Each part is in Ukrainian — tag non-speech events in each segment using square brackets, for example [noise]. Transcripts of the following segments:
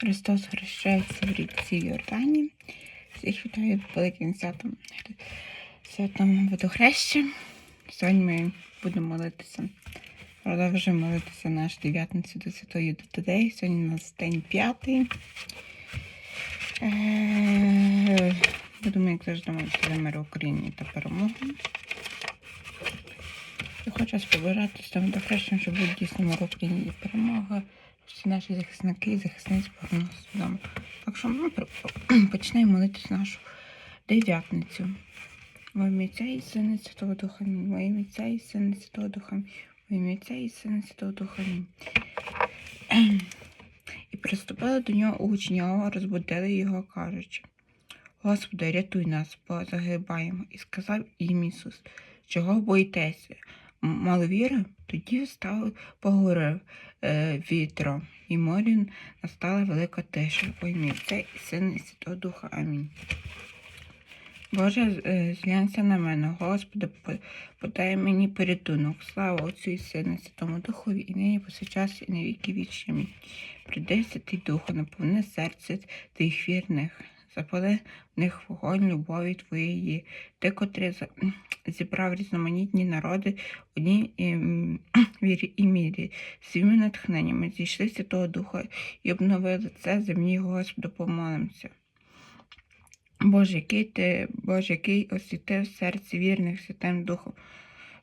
Христос хрещається в річці Йордані. Всіх вітаю великим святом святом водохреща. Сьогодні ми будемо молитися. Продовжуємо молитися наш дев'ятницю до Святої Додей. Сьогодні у нас день п'ятий. Е, Будемо, як завжди, молитися мир Україні та перемогу. Я хочу вас з тим водохрещем, щоб буде дійсно мир Україні і перемога. Всі наші захисники і захисниці повернулися додому. Так що ми [clears throat] почнемо молитися нашу дев'ятницю. Во ім'я Отця і Сина Святого Духа. Во ім'я і Сина Святого Духа. Во ім'я Отця і Сина Святого Духа. [clears throat] І приступили до нього учні розбудили його, кажучи, Господи, рятуй нас, бо загибаємо. І сказав їм Ісус, чого боїтеся? М- Мало віри? Тоді встав, поговорив е, і морі настала велика тиша. Ім'я Отця і Сина і Святого Духа. Амінь. Боже, е, зглянься на мене, Господи, подай мені порятунок. Слава Отцю і Сину, Святому Духові, і нині повсякчас, і на віки вічні. Амінь. Прийди, Святий Духу, наповни серце тих вірних, запали в них вогонь любові Твоєї, Ти, котрий [clears throat] зібрав різноманітні народи в одній ем, [clears throat] вірі і мірі, своїми натхненнями зійшли Святого Духа і обновили це землі, Господу, помолимося. Боже, який ти, Боже, який освітив серці вірних Святим Духом.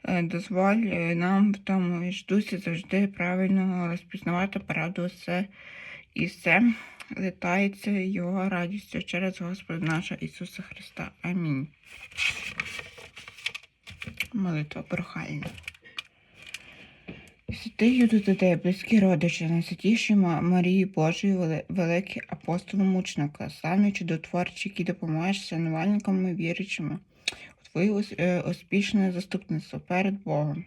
Е, Дозволь е, нам в тому ж дусі завжди правильно розпізнавати правду все і все летається Його радістю через Господа нашого Ісуса Христа. Амінь. Молитва прохальна. Святий Юдодидей, близькі родичі, найсвятіші Марії Божої, вели- великий апостол мучника, самі чудотворчі, які допомагаєш шанувальникам і вірячими у твоє е, успішне заступництво перед Богом.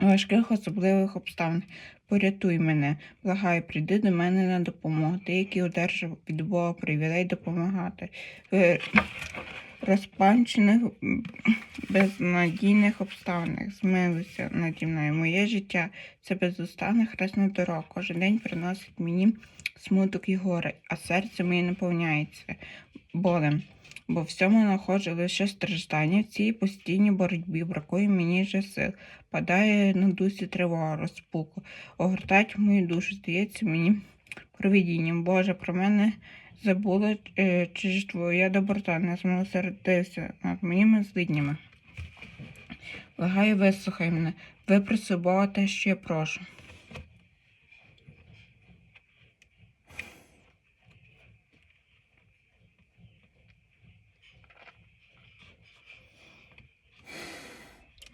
У важких особливих обставин порятуй мене, благаю, прийди до мене на допомогу. Ти, який одержав від Бога привілей допомагати. В розпанчених безнадійних обставинах змилуйся наді мною. Моє життя це безустанна хресна дорога. Кожен день приносить мені смуток і горе, а серце моє наповняється болем. Бо всьому находжу лише страждання в цій постійній боротьбі, бракує мені вже сил, падає на дусі тривога, розпуку, огортать мою душу, здається мені провидінням. Боже, про мене забула, е, чи ж твоя доброта не змилосердився над моїми злиднями. Благаю, вислухай мене, випроси Бога те, що я прошу.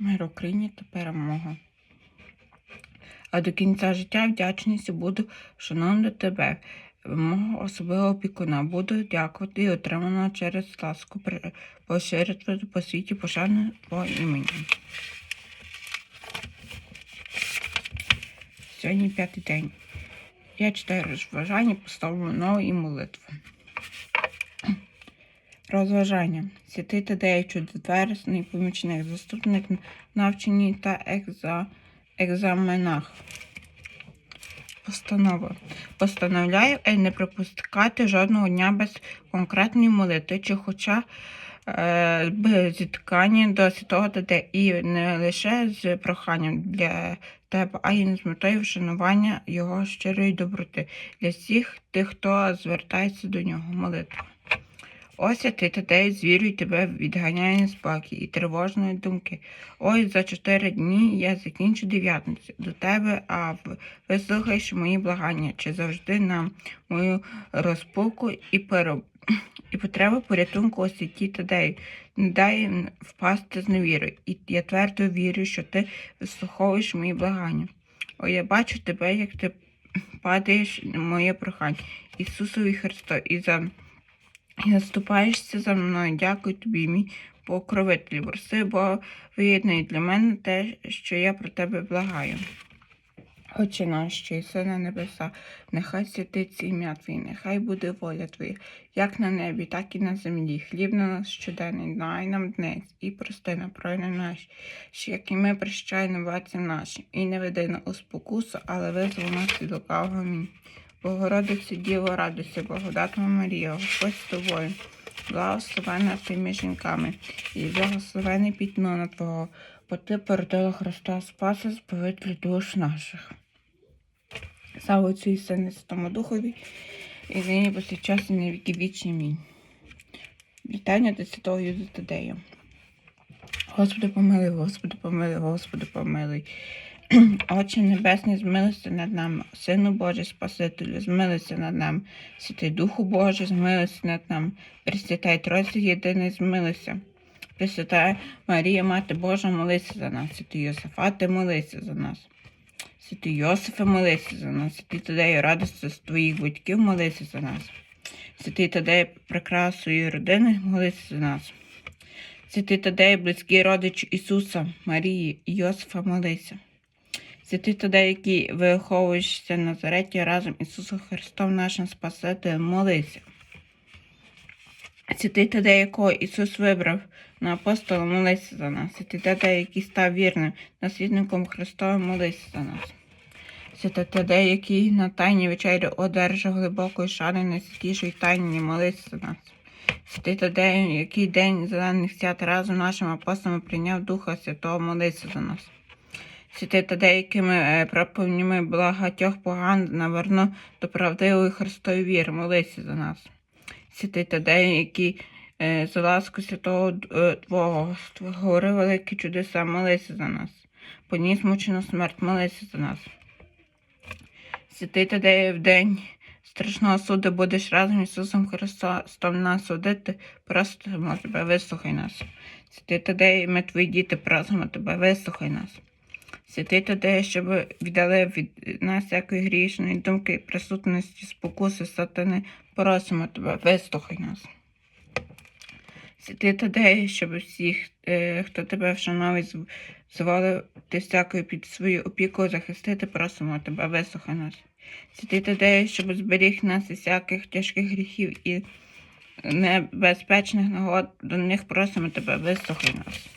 Мир Україні та перемога. А до кінця життя вдячністю буду шановна тебе, мого особливого опікуна. Буду дякувати і отримано через ласку поширити по світі пошану по імені. Сьогодні п'ятий день. Я читаю розважання, поставлю нову і молитву. Розважання. Святий Тадей, чудотвересний помічник, заступник навчанні та екза... екзаменах. Постанова. Постановляю е, не пропускати жодного дня без конкретної молитви, чи хоча е, б зіткання до святого Тадея. І не лише з проханням для тебе, а й з метою вшанування його щирої доброти для всіх тих, хто звертається до нього. Молитва. Ось я ти Тадей, з вірою тебе відганяє неспокій і тривожної думки. Ось за чотири дні я закінчу дев'ятницю до тебе, а вислухаєш мої благання, чи завжди на мою розпуку і переб... і потребу порятунку у святі Тадею. Не дай впасти з невірою, і я твердо вірю, що ти вислуховуєш мої благання. О, я бачу тебе, як ти падаєш на моє прохання. Ісусові Христо, і за і наступаєшся за мною. Дякую тобі, мій покровитель. Проси, бо виєднуй для мене те, що я про тебе благаю. Отче наш, що єси на небеса, нехай святиться ім'я Твоє, нехай буде воля Твоя, як на небі, так і на землі. Хліб на нас щоденний, дай нам днес, і прости на провини наші, що як і ми прощаємо братцям нашим, і не веди на у спокусу, але визволи нас від лукавого. Амінь. Богородице Діво, радуйся, благодатна Марія, Господь з тобою. Благословена ти жінками, і благословений пітно на Твого, бо ти породила Христа Спаса, збавитель душ наших. Слава Отцю і Сину Святому Духові, і нині повсякчас і на віки вічні. Амінь. Вітання до Святого Юда Тадея. Господи, помилуй, Господи, помилуй, Господи, помилуй. [clears throat] Отче Небесний, змилися над нами, Сину Божий, Спасителю, змилися над нами, Святий Духу Божий, змилися над нами, Пресвятай Тройці єдиний, змилися. Пресвятая Марія, Мати Божа, молися за нас, Святий Йосифате, молися за нас. Святий Йосифе, молися за нас, Святий Тадею, радості з твоїх батьків, молися за нас. Святий Тадей, прикрасою родини, молися за нас. Святий Тадей, близький родич Ісуса, Марії Йосифа, молися. Святий який виховуєшся на Назареті разом Ісусом Христом, нашим Спасителем, молися. Святий Тадей, якого Ісус вибрав на апостола, молися за нас. Святий Тадей, який став вірним наслідником Христовим, молися за нас. Святий Тадей, який на тайні вечері одержав глибокої шани найсвятішої тайні, молися за нас. Святий Тадей, який день зелених свят разом нашим апостолом прийняв Духа Святого, молися за нас. Святий Тадей, якими е, проповнями багатьох поган наверно до правдивої Христової віри, молися за нас. Святий Тадей, який е, за ласку святого е, Твого говорив великі чудеса, молися за нас. Поніс мучену смерть, молися за нас. Святий Тадей, в день страшного суду будеш разом Ісусом Христом нас судити, просимо тебе, вислухай нас. Святий Тадей, ми твої діти, просимо тебе, вислухай нас. Святий Тадей, щоб віддали від нас всякої грішної думки, присутності, спокуси, сатани, просимо тебе, вислухай нас. Святий Тадей, щоб всіх, е, хто тебе вшановує, зв- зволив ти всякою під свою опіку захистити, просимо тебе, вислухай нас. Святий Тадей, щоб зберіг нас із всяких тяжких гріхів і небезпечних нагод, до них просимо тебе, вислухай нас.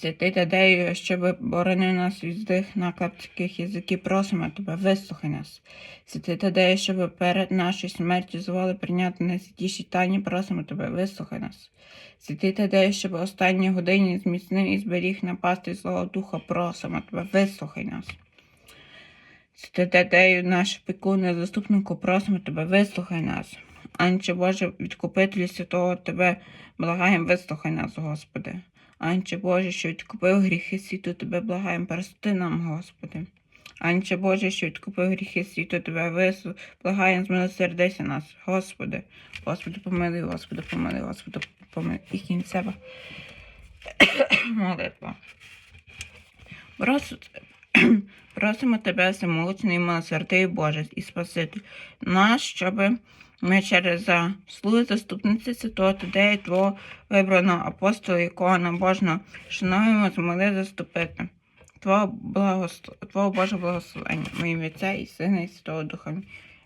Святий Тадею, щоб боронив нас від злих наклепських язиків, просимо тебе, вислухай нас. Святий Тадею, щоб перед нашою смертю зволи прийняти найсвятіші тайні, просимо тебе, вислухай нас. Святий Тадею, щоб в останній годині зміцнив і зберіг напасти злого духа, просимо тебе, вислухай нас. Святий Тадею, наш опікуне заступнику, просимо тебе, вислухай нас. Анче Боже, відкупителю святого Тебе, благаєм, вислухай нас, Господи. Анче Боже, що відкупив гріхи світу, Тебе благаєм, прости нам, Господи. Анче Боже, що відкупив гріхи світу, Тебе вису, благаєм, змилосердися нас, Господи. Господи, помилуй, Господи, помилуй, Господи, помилуй. І кінцева [coughs] молитва. Просимо Тебе, всемогутній милосердий Боже і Спаситель, наш, щоби ми через заслуги заступниці Святого Тадея, Твого вибраного апостола, якого набожно шануємо, змогли заступити. Твого, благослов... Твого Боже благословення, моїм Отця і Сина і Святого Духа.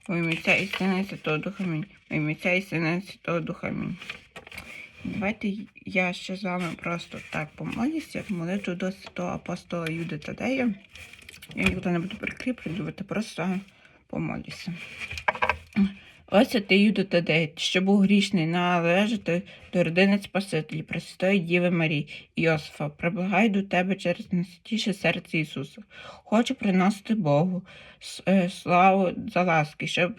Моїм Отця і Сина і Святого Духа. Моїм Отця і Сина і Святого Духа. Давайте я ще з вами просто так помолюся, молитву до святого апостола Юди Тадея. Я нікуди не буду прикріплювати, просто помолюся. Ось ти, Юда Тадей, що був грішний належати до родини Спасителі, Пресвятої Діви Марії Йосифа, приблагаю до тебе через найсвятіше серце Ісуса. Хочу приносити Богу е, славу за ласки, щоб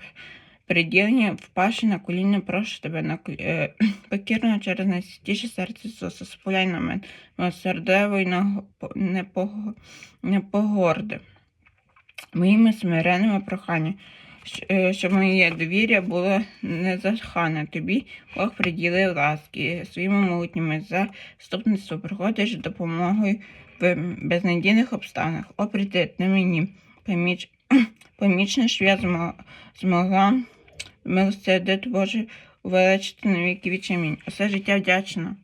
приділення впавши на коліна, прошу тебе на е, [clears throat] покірно через найсвятіше серце Ісуса, споляй на мене, милосердиво і на-. Моїми смиренними проханнями, щоб моє довір'я було незахане. Тобі Бог приділив ласки своїми могутніми заступництво приходиш допомогою в безнадійних обставинах. О, прийди ти мені, поміч, [clears throat] помічне, що я змо- змогла милосердити Боже, увеличити на віки вічні. Амінь. Усе життя вдячна.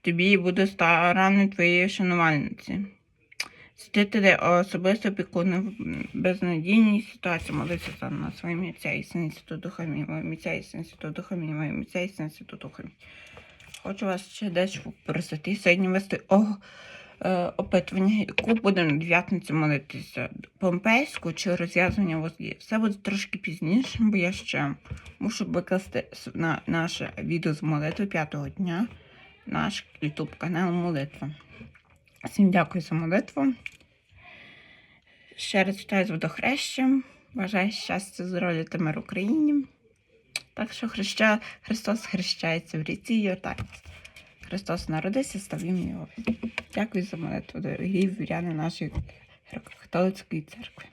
Тобі буду старанною твоєї шанувальниці. Святителі особисто опікуни в безнадійній ситуації молиться за нас своїм Отця і Сина і Святого Духа Мій, моїм Отця і Сина і Святого Духа Мій, моїм Отця і Сина і Духа Хочу вас ще дещо попросити. Сьогодні вести о, е, опитування, яку будемо дев'ятницю молитися. Помпейську чи розв'язування возлі. Все буде трошки пізніше, бо я ще мушу викласти на наше відео з молитви п'ятого дня, наш YouTube канал Молитва. Всім дякую за молитву. Ще раз вітаю з водохрещем. Бажаю щастя, здоров'я та мир Україні. Так що хреща, Христос хрещається в ріці Йордані. Христос народився, став його. Дякую за молитву, дорогі віряни нашої католицької церкви.